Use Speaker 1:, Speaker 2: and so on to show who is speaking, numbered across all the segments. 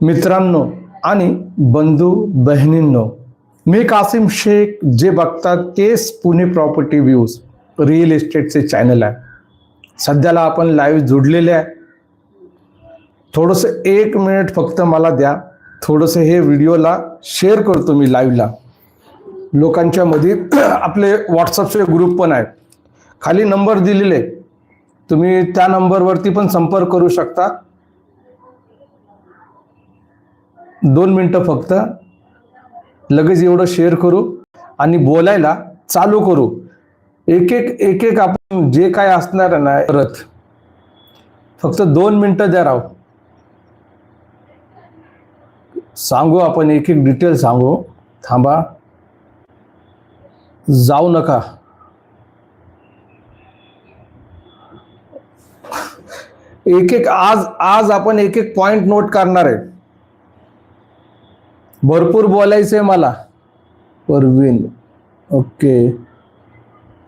Speaker 1: मित्रांनो आणि बंधू बहिणींनो मी कासिम शेख जे बघतात तेच पुणे प्रॉपर्टी व्ह्यूज रिअल इस्टेटचे चॅनल आहे. सध्याला आपण लाईव्ह जुडलेले आहे. थोडंसं एक मिनिट फक्त मला द्या. थोडंसं हे व्हिडिओला शेअर करतो मी लाईव्हला. लोकांच्या मध्ये आपले व्हॉट्सअपचे ग्रुप पण आहेत. खाली नंबर दिलेले. तुम्ही त्या नंबरवरती पण संपर्क करू शकता. दोन मिनटं फक्त. लगेच एवढं शेअर करू आणि बोलायला चालू करू. एक एक एक एक आपण जे काय असणार आहे ना रथ फक्त दोन मिनटं द्या राव. सांगू आपण एक एक डिटेल सांगू. थांबा. जाऊ नका. एक एक आज आज आपण एक एक पॉइंट नोट करणार आहे. भरपूर बोलायचंय मला. परवीन. ओके.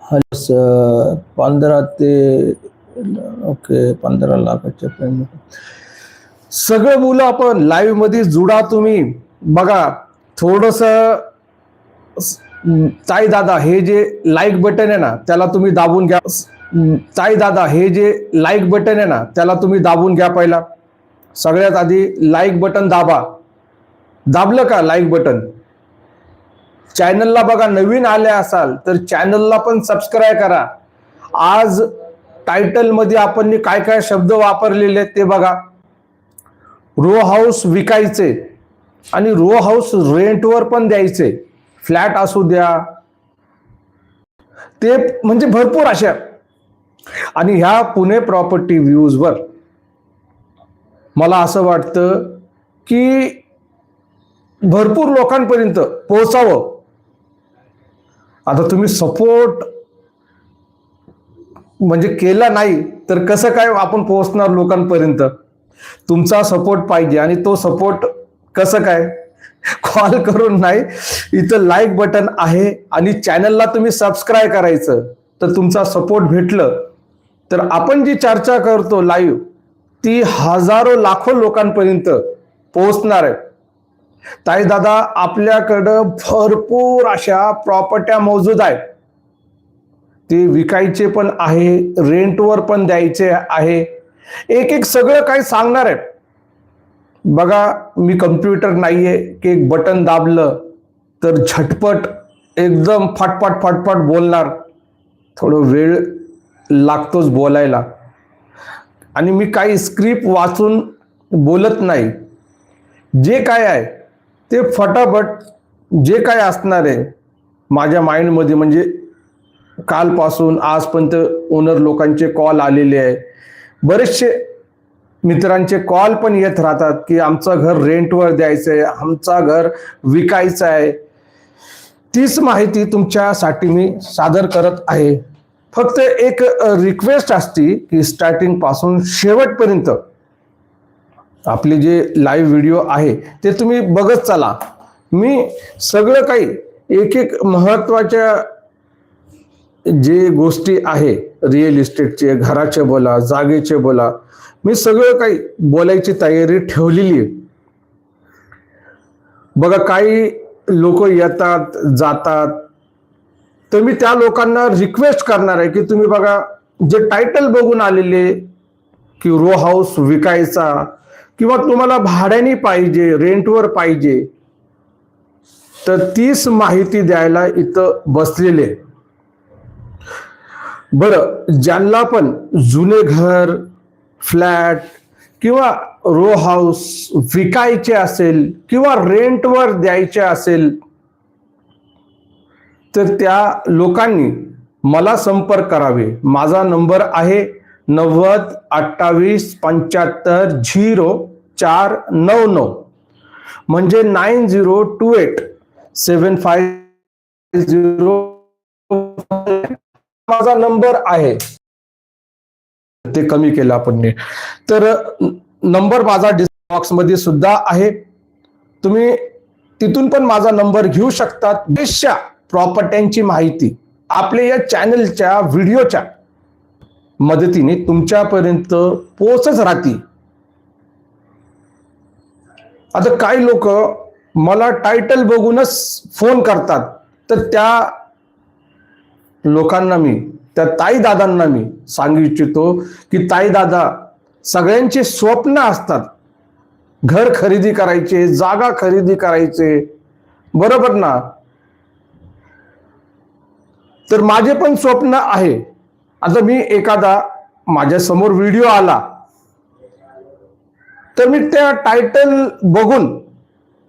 Speaker 1: Hello sir. पंधरा ते ओके पंधरा लाखाच्या पेमेंट सगळं मुलं आपण. लाईव्हमध्ये जुडा तुम्ही. बघा थोडस ताई दादा हे जे लाईक बटन आहे ना त्याला तुम्ही दाबून घ्या. ताई दादा हे जे लाईक बटन आहे ना त्याला तुम्ही दाबून घ्या पहिला. सगळ्यात आधी लाईक बटन दाबा. दाबलं का लाईक बटन चॅनलला बघा नवीन आले असाल तर चॅनलला पण सबस्क्राईब करा. आज टायटलमध्ये आपण काय काय शब्द वापरलेले आहेत ते बघा. रो हाऊस विकायचे आणि रो हाऊस रेंटवर पण द्यायचे. फ्लॅट असू द्या. ते म्हणजे भरपूर अशा. आणि ह्या पुणे प्रॉपर्टी व्ह्यूजवर मला असं वाटतं की भरपूर लोकांपर्यंत पोहोचावं. आता तुम्ही सपोर्ट म्हणजे केला नाही तर कसं काय आपण पोहोचणार लोकांपर्यंत? तुमचा सपोर्ट पाहिजे आणि तो सपोर्ट कसं काय? कॉल करून नाही इथं लाईक बटन आहे आणि चॅनलला तुम्ही सबस्क्राईब करायचं तर तुमचा सपोर्ट भेटलं. तर आपण जी चर्चा करतो लाईव्ह ती हजारो लाखो लोकांपर्यंत पोहोचणार आहे. ताई दादा आपल्याकडं भरपूर अशा प्रॉपर्ट्या मौजूद आहेत. ते विकायचे पण आहे रेंटवर पण द्यायचे आहे. एक एक सगळं काही सांगणार आहे बघा मी कम्प्युटर नाहीये की एक बटन दाबलं तर झटपट एकदम फटफट फटफट बोलणार. थोडं वेळ लागतोच बोलायला. आणि मी काही स्क्रिप्ट वाचून बोलत नाही. जे काय आहे ते फटाफट जे काय असणार आहे माझ्या माइंडमध्ये म्हणजे कालपासून आजपर्यंत ओनर लोकांचे कॉल आलेले आहे. बरेचसे मित्रांचे कॉल पण येत राहतात की आमचं घर रेंटवर द्यायचं आहे आमचा घर विकायचं आहे. तीच माहिती तुमच्यासाठी मी सादर करत आहे. फक्त एक रिक्वेस्ट असती की स्टार्टिंगपासून शेवटपर्यंत आपले जे लाईव्ह व्हिडिओ आहे ते तुम्ही बघत चला. मी सगळं काही एक एक महत्त्वाच्या जे गोष्टी आहे रिअल इस्टेटचे घराचे बोला जागेचे बोला मी सगळं काही बोलायची तयारी ठेवलेली आहे. बघा काही लोक येतात जातात तर मी त्या लोकांना रिक्वेस्ट करणार आहे की तुम्ही बघा जे टायटल बघून आलेले की रो हाऊस विकायचा किंवा तुम्हाला भाड्याने पाहिजे रेंटवर पाहिजे तर तीच माहिती द्यायला इथं बसलेले बरं ज्यांना पण जुने घर फ्लॅट किंवा रो हाऊस विकायचे असेल किंवा रेंटवर द्यायचे असेल तर त्या लोकांनी मला संपर्क करावे. माझा नंबर आहे नव्वद अठ्ठावीस पंच्याहत्तर झिरो चार नऊ नऊ. म्हणजे nine zero two eight seven five zero माझा नंबर आहे. ते कमी केलं आपण तर नंबर माझा बॉक्समध्ये सुद्धा आहे. तुम्ही तिथून पण माझा नंबर घेऊ शकतात बरेचशा प्रॉपर्ट्यांची माहिती आपल्या या चॅनलच्या व्हिडिओच्या मदतीने तुमच्यापर्यंत पोहोचच राहतील. आता काही लोक मला टायटल बघूनच फोन करतात. तर त्या लोकांना मी त्या ताई दादांना मी सांगू इच्छितो की ताई दादा सगळ्यांचे स्वप्न असतात. घर खरेदी करायचे जागा खरेदी करायचे. बरोबर ना? तर माझे पण स्वप्न आहे. आता मी एखादा माझ्यासमोर व्हिडिओ आला. तर मी त्या टायटल बघून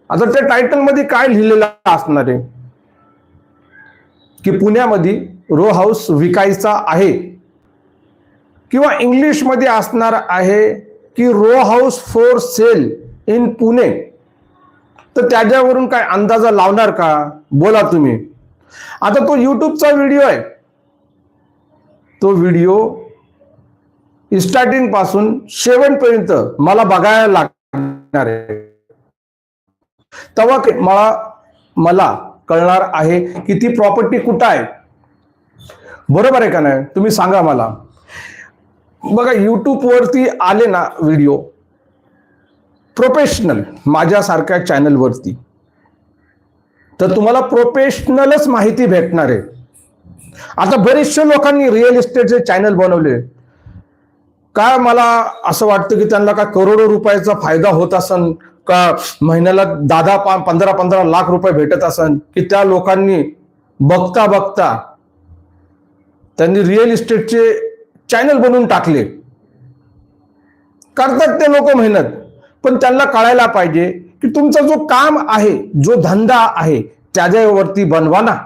Speaker 1: आता त्या टायटलमध्ये काय लिहिलेलं असणार आहे? की पुण्यामध्ये रो हाऊस विकायचा आहे. किंवा इंग्लिशमध्ये असणार आहे की row house for sale in Pune तर त्याच्यावरून काय अंदाजा लावणार का? बोला तुम्ही. आता तो युट्यूबचा व्हिडिओ आहे. तो व्हिडिओ स्टार्टिंगपासून शेवटपर्यंत मला बघायला लागणार आहे. तेव्हा मला मला कळणार आहे की ती प्रॉपर्टी कुठं आहे. बरोबर आहे का नाही? तुम्ही सांगा मला. बघा वरती आले ना व्हिडिओ प्रोफेशनल माझ्यासारख्या चॅनलवरती तर तुम्हाला प्रोफेशनलच माहिती भेटणार आहे. आता बरेचशे लोकांनी रिअल इस्टेटचे चॅनल बनवले. का मला असं वाटतं की त्यांना काय करोडो रुपयाचा फायदा होत असन? का महिन्याला दहा पा- पंधरा पंधरा लाख रुपये भेटत असन? की त्या लोकांनी बघता बघता त्यांनी रिअल इस्टेटचे चॅनल बनवून टाकले. करतात ते लोक मेहनत पण त्यांना कळायला पाहिजे की तुमचा जो काम आहे जो धंदा आहे त्याच्यावरती बनवा ना.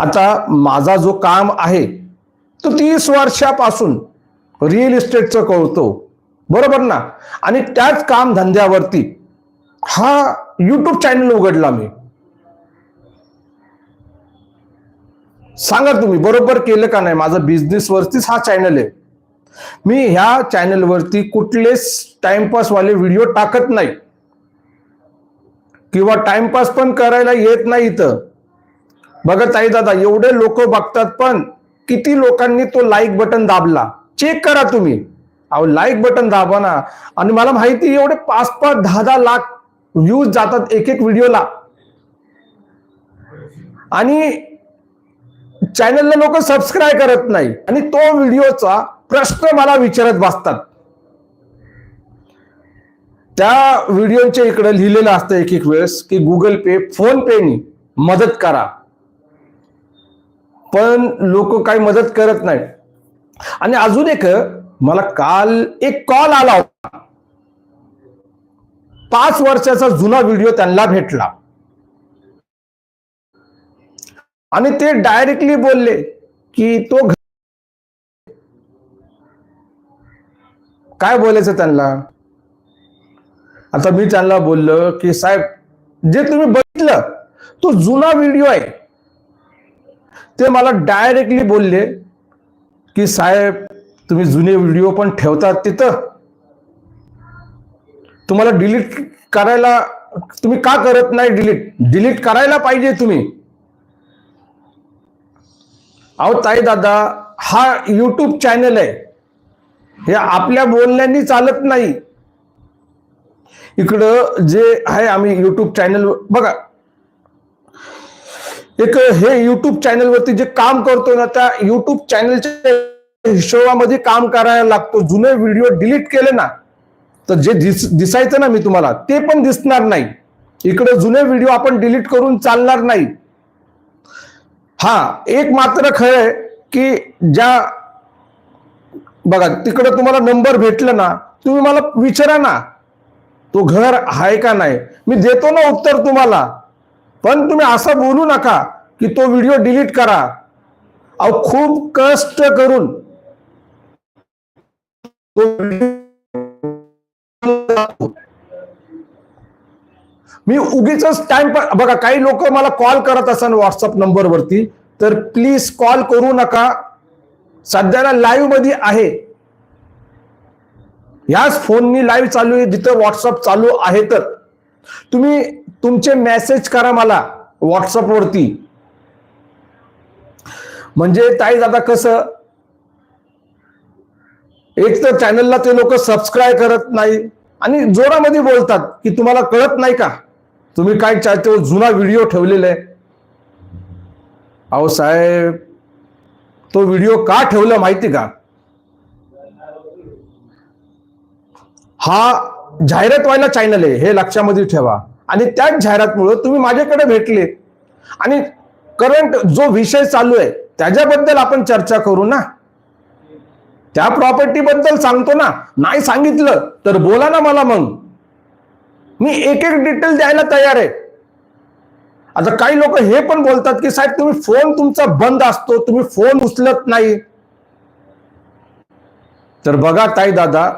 Speaker 1: आता माझा जो काम आहे तो तीस वर्षापासून रिअल इस्टेटचं कळतो बरोबर ना? आणि त्याच काम धंद्यावरती हा युट्यूब चॅनल उघडला मी. सांगा तुम्ही बरोबर केलं का नाही? माझा बिझनेसवरतीच हा चॅनल आहे. मी ह्या चॅनलवरती कुठलेच टाइमपास वाले व्हिडिओ टाकत नाही. किंवा टाइमपास पण करायला येत नाही इथं. बघत आई दादा एवढे लोक बघतात पण किती लोकांनी तो लाईक बटन दाबला. चेक करा तुम्ही. अहो लाईक बटन दाबा ना. आणि मला माहिती एवढे पाच पाच दहा दहा लाख व्ह्यूज जातात एक एक व्हिडिओला आणि चॅनलला लोक सबस्क्राईब करत नाही. आणि तो व्हिडिओचा प्रश्न मला विचारत बसतात. त्या व्हिडिओच्या इकडे लिहिलेलं असतं एक एक वेळेस की गुगल पे फोन पेनी मदत करा. पण लोक काही मदत करत नाही आणि अजून एक मला काल एक कॉल आला होता. पाच वर्षाचा जुना व्हिडिओ त्यांना भेटला. आणि ते डायरेक्टली बोलले की तो काय बोलायचं त्यांना? आता मी त्यांना बोललो की साहेब जे तुम्ही बघितलं तो जुना व्हिडिओ आहे. ते मला डायरेक्टली बोलले की साहेब तुम्ही जुने व्हिडिओ पण ठेवतात तिथं? तुम्हाला डिलीट करायला तुम्ही का करत नाही डिलीट डिलीट करायला पाहिजे तुम्ही. अहो ताई दादा हा यूट्यूब चॅनल आहे. हे आपल्या बोलण्यानी चालत नाही. इकडं जे आहे आम्ही यूट्यूब चॅनल बघा एक हे युट्यूब चॅनलवरती जे काम करतोय ना त्या युट्यूब चॅनलच्या हिशोबामध्ये काम करायला लागतो. जुने व्हिडिओ डिलीट केले ना तर जे दिस दिसायचं ना मी तुम्हाला ते पण दिसणार नाही. इकडे जुने व्हिडिओ आपण डिलीट करून चालणार नाही. हा एक मात्र खरं आहे की ज्या बघा तिकडे तुम्हाला नंबर भेटलं ना तुम्ही मला विचारा ना तो घर आहे का नाही? मी देतो ना उत्तर तुम्हाला. पण तुम्ही असं बोलू नका की तो व्हिडिओ डिलीट करा. अहो खूप कष्ट करून तो मी उगीच टाइम बघा काही लोक मला कॉल करत असाल व्हॉट्सअप नंबरवरती तर प्लीज कॉल करू नका. सध्याला लाईव्हमध्ये आहे. ह्याच फोननी लाईव्ह चालू आहे जिथं व्हॉट्सअप चालू आहे तर. तुम्ही तुमचे मेसेज करा मला व्हॉट्सअप वरती. म्हणजे ताई दादा कसं? एक तर चॅनलला ते लोक सबस्क्राईब करत नाही. आणि जोरामध्ये बोलतात की तुम्हाला कळत नाही का? तुम्ही काय चालतो हो? जुना व्हिडिओ ठेवलेला आहे. अहो साहेब तो व्हिडिओ का ठेवला माहिती का? हा जाहिरात व्हायला चॅनल आहे. हे लक्षामध्ये ठेवा. आणि त्याच जाहिरातमुळे तुम्ही माझ्याकडे भेटले. आणि करंट जो विषय चालू आहे त्याच्याबद्दल आपण चर्चा करू ना. त्या प्रॉपर्टी बद्दल सांगतो ना. नाही सांगितलं तर बोला ना मला मग. मी एक एक डिटेल द्यायला तयार आहे. आता काही लोक हे पण बोलतात की साहेब तुम्ही फोन तुमचा बंद असतो तुम्ही फोन उचलत नाही. तर बघा ताई दादा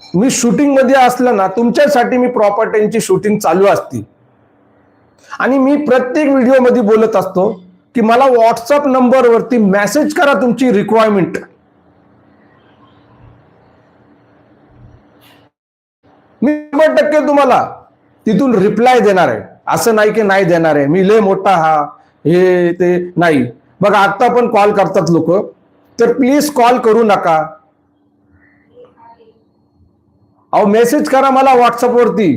Speaker 1: मी शूटिंगमध्ये असलं ना तुमच्यासाठी मी प्रॉपर्टीची शूटिंग चालू असती. आणि मी प्रत्येक व्हिडिओमध्ये बोलत असतो की मला व्हॉट्सअप नंबरवरती मेसेज करा तुमची रिक्वायरमेंट मी शंभर टक्के तुम्हाला तिथून रिप्लाय देणार आहे. असं नाही की नाही देणार आहे. मी लय मोठा हा हे ते नाही. बघा आता पण कॉल करतात लोक. तर प्लीज कॉल करू नका. अहो मेसेज करा मला व्हॉट्सअपवरती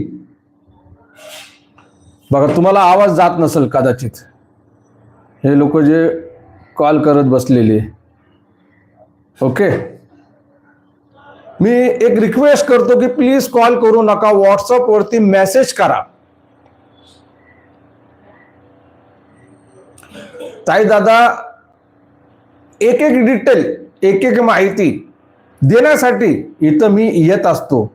Speaker 1: बघा तुम्हाला आवाज जात नसेल कदाचित. हे लोक जे कॉल करत बसलेले. ओके मी एक रिक्वेस्ट करतो की प्लीज कॉल करू नका. व्हॉट्सअपवरती मेसेज करा. ताई दादा एक एक डिटेल एक एक माहिती देण्यासाठी इथं मी येत असतो.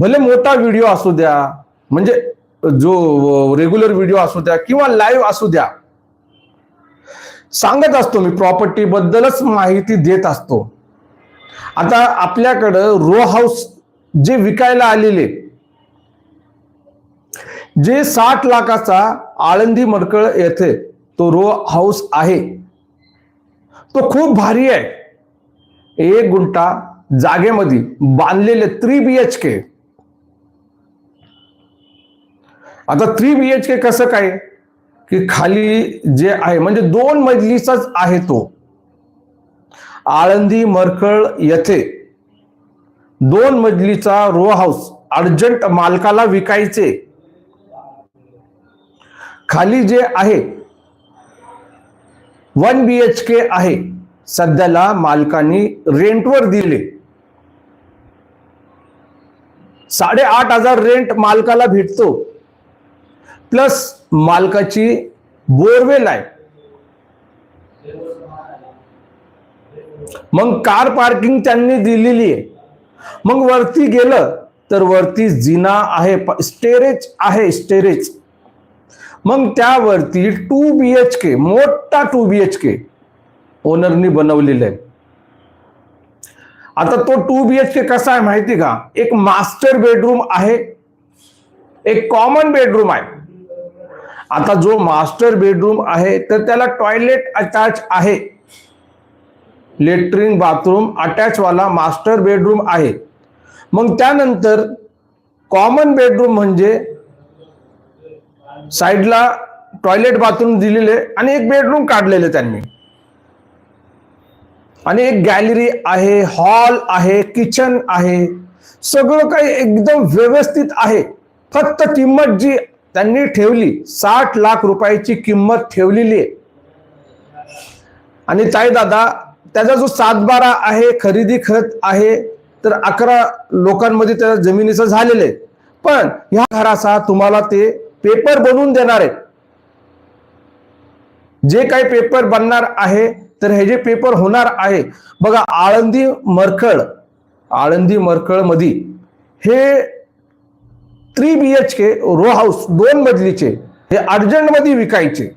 Speaker 1: भले मोठा व्हिडिओ असू द्या म्हणजे जो रेग्युलर व्हिडिओ असू द्या किंवा लाईव्ह असू द्या. सांगत असतो मी प्रॉपर्टी बद्दलच माहिती देत असतो. आता आपल्याकडं रो हाऊस जे विकायला आलेले जे साठ लाखाचा आळंदी मडकळ येथे तो रो हाऊस आहे तो खूप भारी आहे. एक गुंठा जागेमध्ये बांधलेले थ्री बी एच के आता थ्री बी एच के कसं काय? की खाली जे आहे म्हणजे दोन मजलीचाच आहे तो. आळंदी मरकळ येथे दोन मजलीचा रो हाऊस अर्जंट मालकाला विकायचे. खाली जे आहे वन बी एच के आहे सध्याला मालकांनी रेंटवर दिले. साडेआठ हजार रेंट मालकाला भेटतो. प्लस मालकाची बोरवेल आहे. मग कार पार्किंग त्यांनी दिलेली आहे. मग वरती गेलं तर वरती जिना आहे स्टेरेज आहे स्टेरेज. मग त्यावरती टू बी एच के मोठा टू बी एच के ओनरनी बनवलेलं आहे. आता तो टू बी एच के कसा आहे माहिती का? एक मास्टर बेडरूम आहे एक कॉमन बेडरूम आहे. आता जो मास्टर बेडरूम आहे तर त्याला टॉयलेट अटॅच आहे. लेटरिन बाथरूम अटॅच वाला मास्टर बेडरूम आहे. मग त्यानंतर कॉमन बेडरूम म्हणजे साईडला टॉयलेट बाथरूम दिलेले आणि एक बेडरूम काढलेले त्यांनी. आणि एक गॅलरी आहे हॉल आहे किचन आहे. सगळं काही एकदम व्यवस्थित आहे. फक्त किंमत जी त्यांनी ठेवली. साठ लाख रुपयाची किंमत ठेवलेली आहे. आणि ताई दादा त्याचा जो सातबारा आहे खरेदी खत आहे तर अकरा लोकांमध्ये त्या जमिनीचं झालेलं आहे. पण ह्या घराचा तुम्हाला ते पेपर बनवून देणार आहे जे काही पेपर बनणार आहे तर हे जे पेपर होणार आहे बघा आळंदी मरखळ आळंदी मरखळमध्ये हे three B H K row house दोन मजलीचे हे अर्जंटमध्ये विकायचे.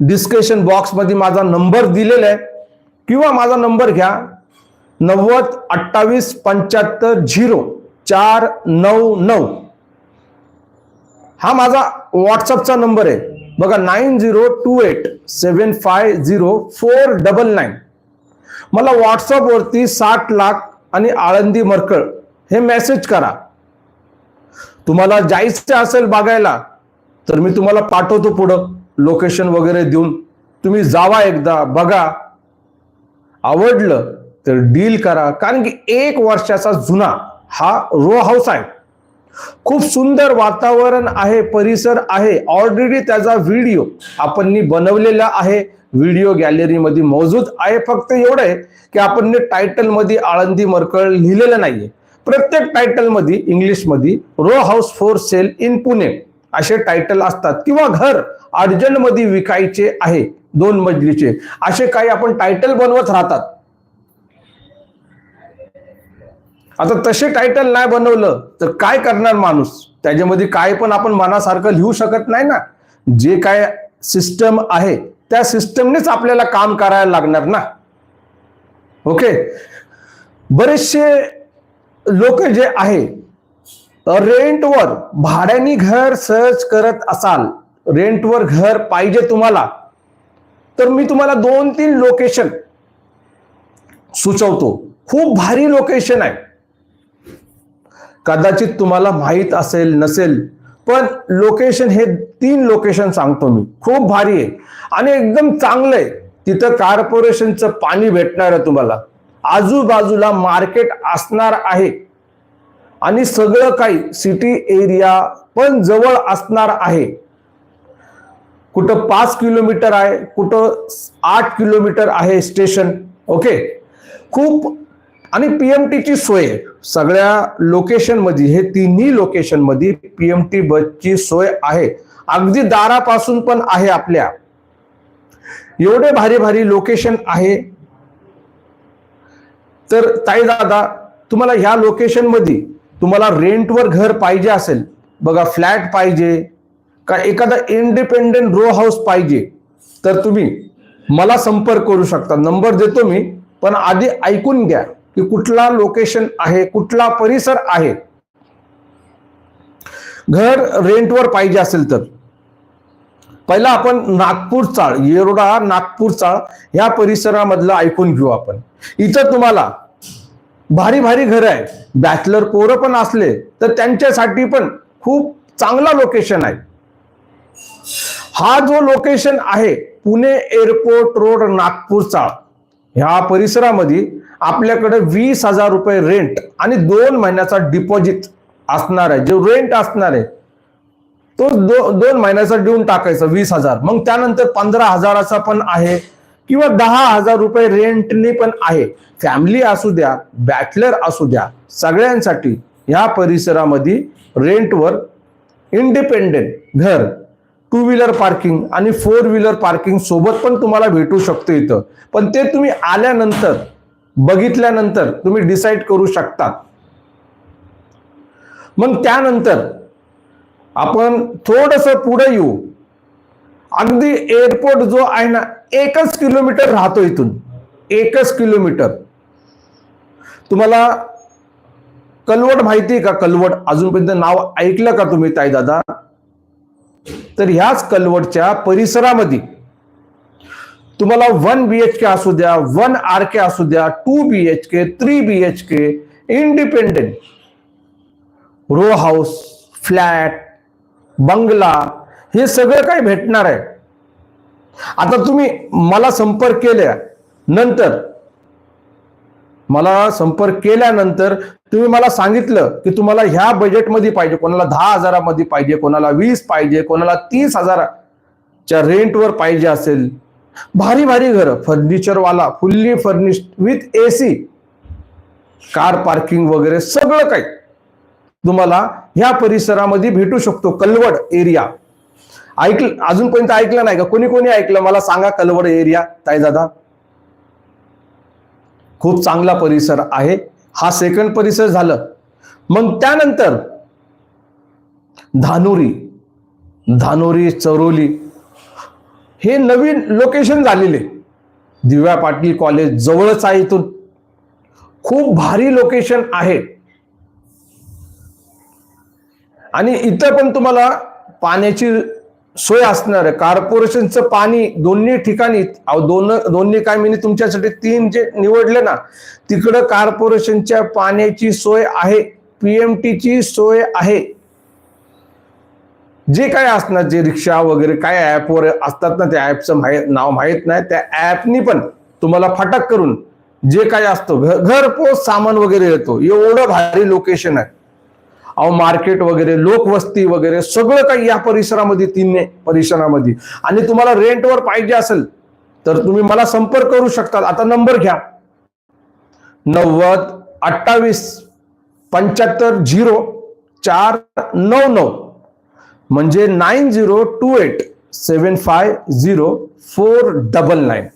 Speaker 1: डिस्कशन बॉक्समध्ये माझा नंबर दिलेला आहे. किंवा माझा नंबर घ्या. नव्वद अठ्ठावीस पंच्याहत्तर झिरो चार नऊ नऊ. हा माझा व्हॉट्सअपचा नंबर आहे. बघा nine zero two eight seven five zero four double nine मला व्हॉट्सअपवरती साठ लाख आणि आळंदी मरकळ हे मेसेज करा. तुम्हाला जायचं असेल बघायला तर मी तुम्हाला पाठवतो पुढं. लोकेशन वगैरे देऊन तुम्ही जावा एकदा बघा. आवडलं तर डील करा. कारण की एक वर्षाचा जुना हा रो हाऊस आहे. खूप सुंदर वातावरण आहे परिसर आहे. ऑलरेडी त्याचा व्हिडिओ आपण बनवलेला आहे. व्हिडिओ गॅलरीमध्ये मौजूद आहे. फक्त एवढं आहे की आपण टायटलमध्ये आळंदी मरकळ लिहिलेलं नाहीये. प्रत्येक टायटलमध्ये इंग्लिशमध्ये row house for sale in Pune असे टायटल असतात. किंवा घर अर्जंटमध्ये विकायचे आहे दोन मजलीचे. असे काही आपण टायटल बनवत राहतात. आता तसे टायटल नाही बनवलं तर काय करणार माणूस? त्याच्यामध्ये काय पण आपण मनासारखं लिहू शकत नाही ना. जे काय सिस्टम आहे त्या सिस्टमनेच आपल्याला काम करायला लागणार ना. ओके बरेचसे लोक जे आहे रेंटवर भाड्याने घर सर्च करत असाल रेंटवर घर पाहिजे तुम्हाला तर मी तुम्हाला दोन तीन लोकेशन सुचवतो. खूप भारी लोकेशन आहे. कदाचित तुम्हाला माहीत असेल नसेल पण लोकेशन हे तीन लोकेशन सांगतो मी. खूप भारी आहे. आणि एकदम चांगलं आहे. तिथं कॉर्पोरेशनचं पाणी भेटणार आहे तुम्हाला. आजूबाजूला मार्केट असणार आहे. आणि सगळं काही सिटी एरिया पण जवळ असणार आहे. कुठं पाच किलोमीटर आहे कुठं आठ किलोमीटर आहे स्टेशन ओके? खूप आणि पीएमटीची सोय सगळ्या लोकेशनमध्ये हे तिन्ही लोकेशनमध्ये पीएमटी बसची सोय आहे. अगदी दारापासून पण आहे आपल्या. एवढे भारी भारी लोकेशन आहे. तर ताई दादा तुम्हाला ह्या लोकेशनमध्ये तुम्हाला रेंटवर घर पाहिजे असेल बघा फ्लॅट पाहिजे का एखादा इंडिपेंडेंट रो हाऊस पाहिजे तर तुम्ही मला संपर्क करू शकता. नंबर देतो मी पण आधी ऐकून घ्या की कुठला लोकेशन आहे कुठला परिसर आहे. घर रेंटवर पाहिजे असेल तर. पहिला आपण नागपूर चाळ येरोडा नागपूर चाळ ह्या परिसरामधलं ऐकून घेऊ आपण. इथं तुम्हाला भारी भारी घर आहे बॅचलर पोरं पण असले तर त्यांच्यासाठी पण खूप चांगला लोकेशन आहे. हा जो लोकेशन आहे पुणे एअरपोर्ट रोड नागपूरचा ह्या परिसरामध्ये आपल्याकडे वीस हजार रुपये रेंट आणि दोन महिन्याचा डिपॉझिट असणार आहे. जो रेंट असणार आहे तो दो, दोन महिन्याचा देऊन टाकायचा वीस हजार. मग त्यानंतर पंधरा हजाराचा पण आहे. किंवा दहा हजार रुपये रेंटने पण आहे. फॅमिली असू द्या बॅचलर असू द्या सगळ्यांसाठी ह्या परिसरामध्ये रेंटवर इंडिपेंडेंट घर टू व्हीलर पार्किंग आणि फोर व्हीलर पार्किंग सोबत पण तुम्हाला भेटू शकतो इथं. पण ते तुम्ही आल्यानंतर बघितल्यानंतर तुम्ही डिसाईड करू शकता मग त्यानंतर आपण थोडस पुढे येऊ. अगदी एअरपोर्ट जो आहे ना एकच किलोमीटर राहतो इथून. एकच किलोमीटर. तुम्हाला कलवड माहिती आहे का? कलवड अजूनपर्यंत नाव ऐकलं का तुम्ही ताई दादा तर ह्याच कलवडच्या परिसरामध्ये तुम्हाला वन बी एच के असू द्या वन आर के असू द्या two B H K three B H K independent row house flat बंगला हे सगळं काही भेटणार आहे? आता तुम्ही मला संपर्क केल्या नंतर मला संपर्क केल्यानंतर तुम्ही मला सांगितलं की तुम्हाला ह्या बजेटमध्ये पाहिजे कोणाला दहा हजारामध्ये पाहिजे कोणाला वीस पाहिजे कोणाला तीस हजाराच्या रेंटवर पाहिजे असेल. भारी भारी घर फर्निचरवाला fully furnish with AC car parking वगैरे सगळं काही तुम्हाला ह्या परिसरामध्ये भेटू शकतो कलवड एरिया ऐकलं अजूनपर्यंत ऐकलं नाही का? कोणी कोणी ऐकलं? मला सांगा कलवड एरिया ताई दादा खूप चांगला परिसर आहे. हा सेकंड परिसर झालं. मग त्यानंतर धानुरी धानोरी चरोली हे नवीन लोकेशन झालेले. दिव्या पाटील कॉलेज जवळच आहे इथून. खूप भारी लोकेशन आहे. आणि इथं पण तुम्हाला पाण्याची सोय असणार कॉर्पोरेशनचं पाणी दोन्ही ठिकाणी अहो, दोन दोन्ही काय मी तुमच्यासाठी तीन जे निवडले ना तिकडं कॉर्पोरेशनच्या पाण्याची सोय आहे पीएमटीची सोय आहे. जे काय असणार जे रिक्षा वगैरे काय ऍपवर असतात ना त्या ऍपचं माहीत नाव माहीत नाही त्या ऍपनी पण तुम्हाला फटाक करून जे काय असतं घरपोच सामान वगैरे येतो. एवढं भारी लोकेशन आहे. अहो मार्केट वगैरे लोकवस्ती वगैरे सगळं काही या परिसरामध्ये तीन परिसरामध्ये. आणि तुम्हाला रेंटवर पाहिजे असेल तर तुम्ही मला संपर्क करू शकता. आता नंबर घ्या. नव्वद अठ्ठावीस पंच्याहत्तर झिरो चार नऊ नऊ. म्हणजे nine zero two eight seven five zero four double nine.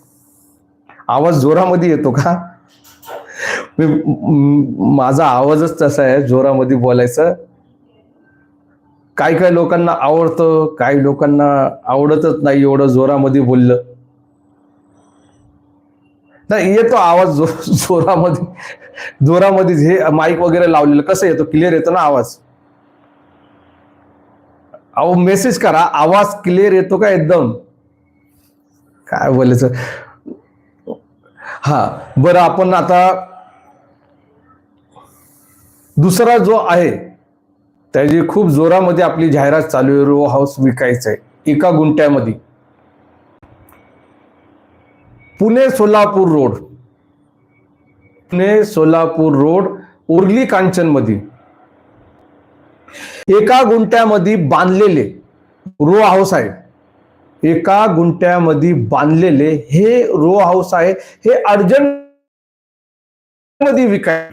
Speaker 1: आवाज जोरामध्ये येतो का? मी माझा आवाजच तसा आहे जोरामध्ये बोलायचं. काही काही लोकांना आवडतं काही लोकांना आवडतच नाही एवढं जोरामध्ये बोललं. नाही येतो आवाज जो जोरामध्ये जोरामध्ये हे माईक वगैरे लावलेलं कसं येतो? क्लिअर येतो ना आवाज? अहो मेसेज करा आवाज क्लिअर येतो का एकदम? काय बोलायचं? हा बरं आपण आता दुसरा जो आहे त्याची खूप जोरामध्ये आपली जाहिरात चालू आहे रो हाऊस विकायचं आहे एका गुंट्यामध्ये पुणे सोलापूर रोड. पुणे सोलापूर रोड उर्ली कांचनमध्ये. एका गुंट्यामध्ये बांधलेले रो हाऊस आहे. एका गुंट्यामध्ये बांधलेले हे रो हाऊस आहे हे अर्जंटमध्ये विकाय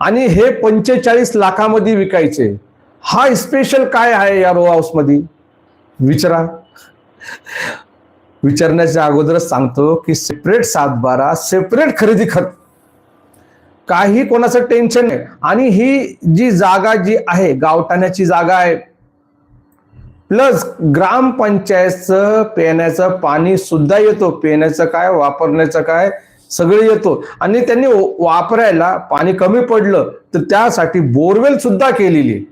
Speaker 1: आणि हे पंचेचाळीस लाखामध्ये विकायचे. हा स्पेशल काय आहे या रो हाऊसमध्ये विचारा. विचारण्याच्या अगोदरच सांगतो की सेपरेट सातबारा सेपरेट खरेदी खत. काही कोणाचं टेन्शन नाही आणि ही जी जागा जी आहे गावठाण्याची जागा आहे. प्लस ग्रामपंचायतचं पिण्याचं पाणी सुद्धा येतो. पिण्याचं काय वापरण्याचं काय सगळे येतो. आणि त्यांनी वापरायला पाणी कमी पडलं तर त्यासाठी बोरवेल सुद्धा केलेली आहे.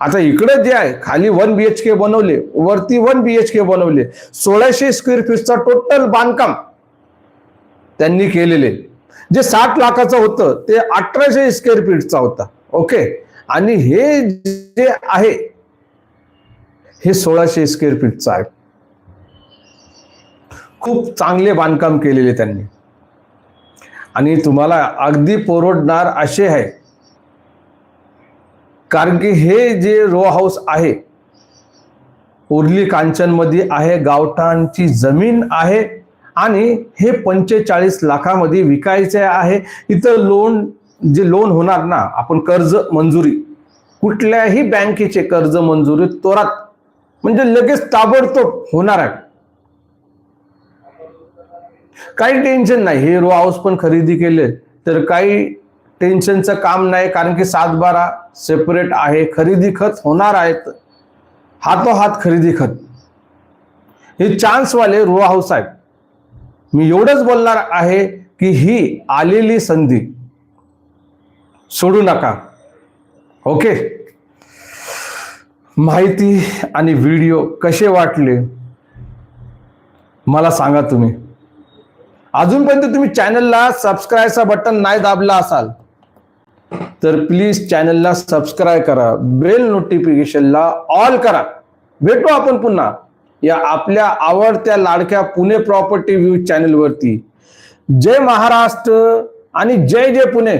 Speaker 1: आता इकडे जे आहे खाली वन बी एच के बनवले वरती वन बी एच के बनवले सोळाशे स्क्वेअर फीटचा टोटल बांधकाम त्यांनी केलेले. जे साठ लाखाचं होतं ते अठराशे स्क्वेअर फीटचा होता. ओके? आणि हे जे आहे हे सोळाशे स्क्वेअर फीटचं आहे. खूप चांगले बांधकाम केलेले त्यांनी. आणि तुम्हाला अगदी परवडणार असे आहे. कारण की हे जे रो हाऊस आहे उर्ली कांचनमध्ये आहे गावठाणची जमीन आहे आणि हे पंचेचाळीस लाखामध्ये विकायचे आहे. इथं लोन जे लोन होणार ना आपण कर्ज मंजुरी कुठल्याही बँकेचे कर्ज मंजुरी त्वरात म्हणजे लगेच ताबडतोब होणार आहे. काही टेन्शन नाही. हे रो हाऊस पण खरेदी केले तर काही टेन्शनचं काम नाही कारण की सात बारा सेपरेट आहे. खरेदी खत होणार आहेत. हातोहात खरेदी खत. हे चान्सवाले रो हाऊस आहेत. मी एवढंच बोलणार आहे की ही आलेली संधी सोडू नका. ओके? माहिती आणि व्हिडिओ कसे वाटले मला सांगा तुम्ही. अजूनपर्यंत तुम्ही चॅनलला सबस्क्राईबचा बटन नाही दाबला असाल तर प्लीज चॅनलला सबस्क्राईब करा बेल नोटिफिकेशनला ऑल करा. भेटू आपण पुन्हा या आपल्या आवडत्या लाडक्या पुणे प्रॉपर्टी व्ह्यू चॅनलवरती. जय महाराष्ट्र आणि जय जय पुणे.